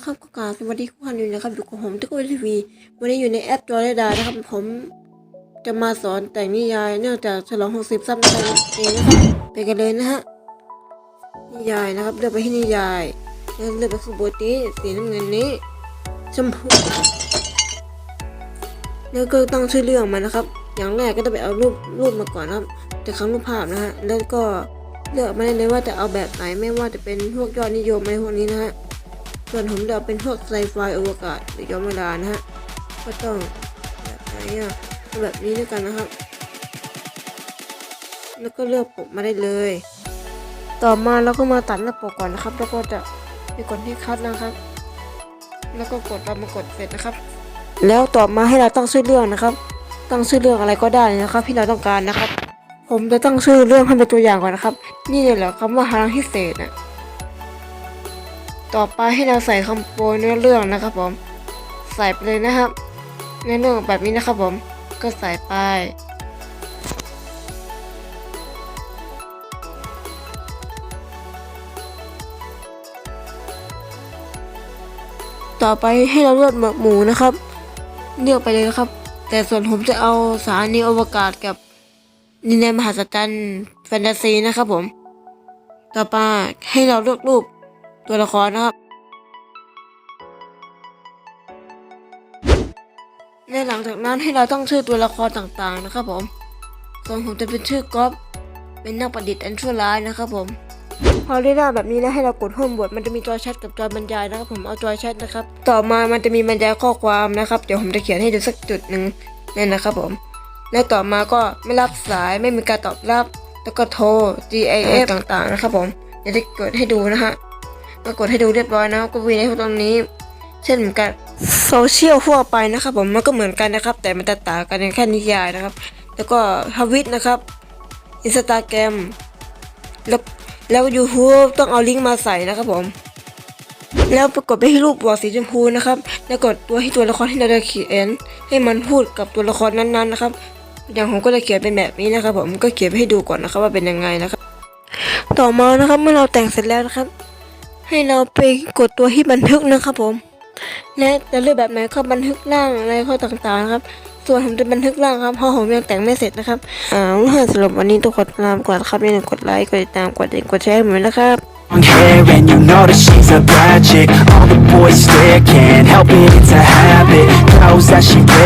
นะครับก็กราบสวัสดีทุกท่านอยู่นะครับอยู่กับผมทุกคนทีวีวันนี้อยู่ในแอปจอร์ดานะครับ ผมจะมาสอนแต่งนิยาย เนื่องจากฉลอง 60 ซับในเองนะครับไปกันเลยนะฮะนิยายนะครับเลือกไปที่นิยายแล้วเลือกไปข้างบนนี้สีน้ำเงินนี้ชมพูแล้วก็ต้องชื่อเรื่องมานะครับ อย่างแรกก็ต้องไปเอารูปรูปมาก่อนนะครับแต่ครั้งรูปภาพนะฮะแล้วก็เลือกมาได้เลยว่าจะเอาแบบไหนไม่ว่าจะเป็นพวกยอดนิยมอะไรพวกนี้นะฮะ ส่วนผมเลือกเป็นพวกไซไฟอวกาศหรือย้อนเวลานะฮะ ก็ต้องแบบไหนอะแบบนี้ด้วยกันนะครับ แล้วก็เลือกปกมาได้เลย ต่อมาเราก็มาตัดหน้าปกก่อนนะครับ แล้วก็จะไปกดที่คัดนะครับ แล้วก็กดเรามากดเสร็จนะครับ แล้วต่อมาให้เราตั้งชื่อเรื่องนะครับ ตั้งชื่อเรื่องอะไรก็ได้นะครับ ที่เราต้องการนะครับ ผมจะตั้งชื่อเรื่องให้เป็นตัวอย่างก่อนนะครับ นี่เลยเหรอคำว่าพลังพิเศษน่ะ ต่อไปให้เราใส่คำโปรเนื้อเรื่องนะครับผม ใส่ไปเลยนะครับเนื้อเรื่องแบบนี้นะครับผม ก็ใส่ไป ต่อไปให้เราเลือกหมวดหมูนะครับ เลือกไปเลยนะครับ แต่ส่วนผมจะเอาสถานีอวกาศกับดินแดนมหัศจรรย์แฟนตาซีนะครับผม ต่อไปให้เราเลือกรูป ตัวละครนะครับในหลังจากนั้นให้เราตั้งชื่อตัวละครต่างๆนะครับผม ส่วนผมจะเป็นชื่อก๊อฟเป็นนักประดิษฐ์อันชั่วร้ายนะครับผม พอได้หน้าแบบนี้แล้วให้เรากดห้องบทมันจะมีจอยแชทกับจอยบรรยายนะครับผมเอาจอยแชทนะครับ ต่อมามันจะมีบรรยายข้อความนะครับ เดี๋ยวผมจะเขียนให้ดูสักจุดหนึ่งนี่นะครับผม และต่อมาก็ไม่รับสายไม่มีการตอบรับ แล้วก็โทร GIF ต่างๆนะครับผมเดี๋ยวจะกดให้ดูนะฮะ ก็กดให้ดูเรียบร้อยนะก็วีในตรงนี้ เช่นเหมือนกันโซเชียลทั่วไปนะครับ ผมมันก็เหมือนกันนะครับ แต่มันจะต่างกันแค่นิยายนะครับ แล้วก็ทวิตนะครับอินสตาแกรมแล้วแล้วยูทูบต้องเอาลิงก์มาใส่นะครับผม แล้วปรากฏไปที่รูปบวกสีชมพูนะครับ แล้วกดตัวที่ตัวละครที่เราจะเขียน ให้มันพูดกับตัวละครนั้นๆนะครับ อย่างผมก็จะเขียนเป็นแบบนี้นะครับ ผมก็เขียนให้ดูก่อนนะครับว่าเป็นยังไงนะครับ ต่อมานะครับเมื่อเราแต่งเสร็จแล้วนะครับ ให้เราไปกดตัวที่บันทึกนะครับผมและจะเลือกแบบไหนก็บันทึกร่างอะไรข้อต่างๆครับ ส่วนผมจะบันทึกร่างครับเพราะผมยังแต่งไม่เสร็จนะครับอ่าสำหรับวันนี้ต้องกดตามกดครับอย่าลืมกดไลค์กดติดตามกดติดกดแชร์ให้ผมด้วยนะครับ hair and you know that she's a bad chick All the boys stare, can't help it, it's a habit Knows that she wears